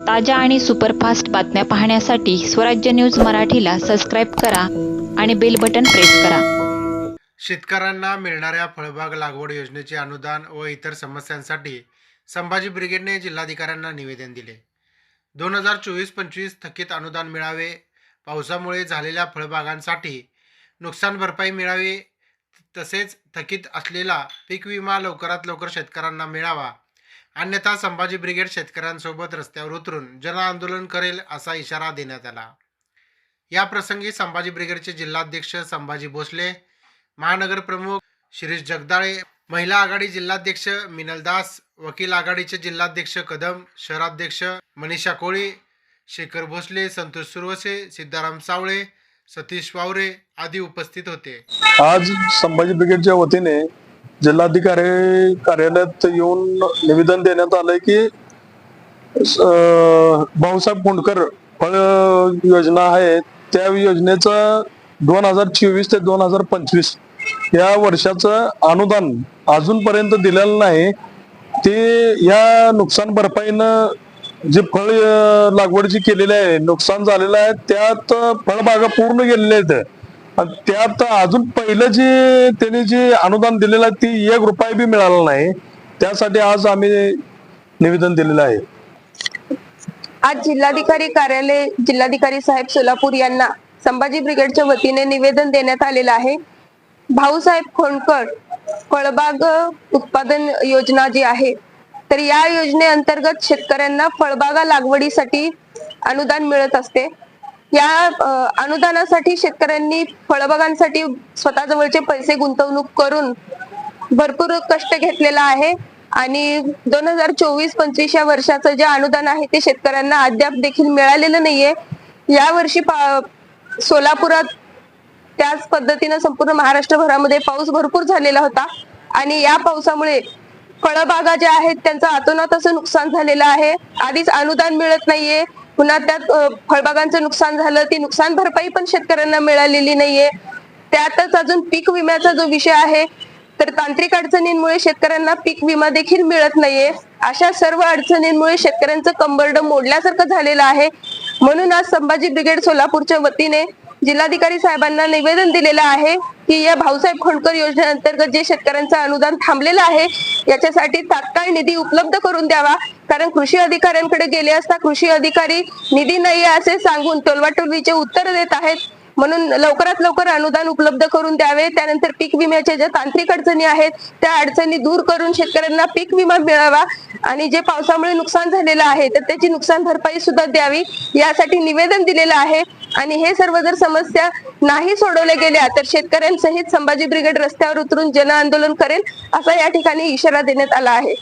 ताज्या आणि सुपरफास्ट बातम्या पाहण्यासाठी स्वराज्य न्यूज मराठीला सबस्क्राईब करा आणि बेल बटन प्रेस करा. शेतकऱ्यांना मिळणाऱ्या फळबाग लागवड योजनेचे अनुदान व इतर समस्यांसाठी संभाजी ब्रिगेडने जिल्हाधिकाऱ्यांना निवेदन दिले. दोन हजार चोवीस पंचवीस थकीत अनुदान मिळावे पावसामुळे झालेल्या फळबागांसाठी नुकसान भरपाई मिळावी तसेच थकीत असलेला पीक विमा लवकरात लवकर शेतकऱ्यांना मिळावा अन्यथा संभाजी ब्रिगेड शेतकऱ्यांसोबत रस्त्यावर उतरून जनआंदोलन करेल असा इशारा देण्यात आला. या प्रसंगी संभाजी ब्रिगेडचे जिल्हाध्यक्ष संभाजी भोसले महानगर प्रमुख शिरीष जगदाळे महिला आघाडी जिल्हाध्यक्ष मिनल दास वकील आघाडीचे जिल्हाध्यक्ष कदम शहराध्यक्ष मनीषा कोळी शेखर भोसले संतोष सुरवसे सिद्धाराम सावळे सतीश वावरे आदी उपस्थित होते. आज संभाजी ब्रिगेडच्या वतीने जिल्हाधिकारी कार्यालयात येऊन निवेदन देण्यात आलंय की भाऊसाहेब कुंडकर फळ योजना आहे त्या योजनेचं दोन हजार चोवीस ते दोन हजार पंचवीस या वर्षाचं अनुदान अजूनपर्यंत दिलेलं नाही. ते या नुकसान भरपाईनं जे फळ लागवड जी केलेली आहे नुकसान झालेलं आहे त्यात फळबागा पूर्ण गेलेल्या आहेत. आणि त्यात अजून पहिलं जे त्यांनी जे अनुदान दिलेलं आहे ती एक रुपया बी मिळाला नाही. त्यासाठी आज आम्ही निवेदन दिलेलं आहे. आज जिल्हाधिकारी कार्यालय जिल्हाधिकारी साहेब सोलापूर यांना संभाजी ब्रिगेडच्या वतीने निवेदन देण्यात आलेलं आहे. भाऊसाहेब खोंडकर फळबाग उत्पादन योजना जी आहे तर या योजनेअंतर्गत शेतकऱ्यांना फळबागा लागवडीसाठी अनुदान मिळत असते. या अनुदानासाठी शेतकऱ्यांनी फळबागांसाठी स्वतःजवळचे पैसे गुंतवणूक करून भरपूर कष्ट घेतलेला आहे. आणि दोन हजार चोवीस पंचवीस या वर्षाचं जे अनुदान आहे ते शेतकऱ्यांना अद्याप देखील मिळालेलं नाहीये. या वर्षी पा- सोलापुरात त्याच पद्धतीनं संपूर्ण महाराष्ट्रभरामध्ये पाऊस भरपूर झालेला होता. आणि या पावसामुळे फळबागा ज्या आहेत त्यांचं अतोनात असं नुकसान झालेलं आहे. आधीच अनुदान मिळत नाहीये. पुन्हा त्यात फळबागांचं नुकसान झालं ती नुकसान भरपाई पण शेतकऱ्यांना मिळालेली नाहीये. त्यातच अजून पीक विम्याचा जो विषय आहे तर तांत्रिक अडचणींमुळे शेतकऱ्यांना पीक विमा देखील मिळत नाहीये. अशा सर्व अडचणींमुळे शेतकऱ्यांचं कंबरड मोडल्यासारखं झालेलं आहे. म्हणून आज संभाजी ब्रिगेड सोलापूरच्या वतीने जिल्हाधिकारी साहेबांना निवेदन दिलेलं आहे की या भाऊसाहेब खोंडकर योजनेअंतर्गत जे शेतकऱ्यांचं अनुदान थांबलेलं आहे याच्यासाठी तात्काळ निधी उपलब्ध करून द्यावा. कारण कृषी अधिकाऱ्यांकडे गेले असता कृषी अधिकारी निधी नाही असे सांगून टोलवाटोलवीचे उत्तर देत आहेत. म्हणून लवकरात लवकर अनुदान उपलब्ध करून द्यावे. त्यानंतर पीक विम्याच्या ज्या तांत्रिक अडचणी आहेत त्या अडचणी दूर करून शेतकऱ्यांना पीक विमा मिळावा आणि जे पावसामुळे नुकसान झालेलं आहे तर त्याची नुकसान भरपाई सुद्धा द्यावी यासाठी निवेदन दिलेलं आहे. आणि हे सर्व जर समस्या नाही सोडवल्या गेल्या तर शेतकऱ्यांसहित संभाजी ब्रिगेड रस्त्यावर उतरून जन आंदोलन करेल असा या ठिकाणी इशारा देण्यात आला आहे.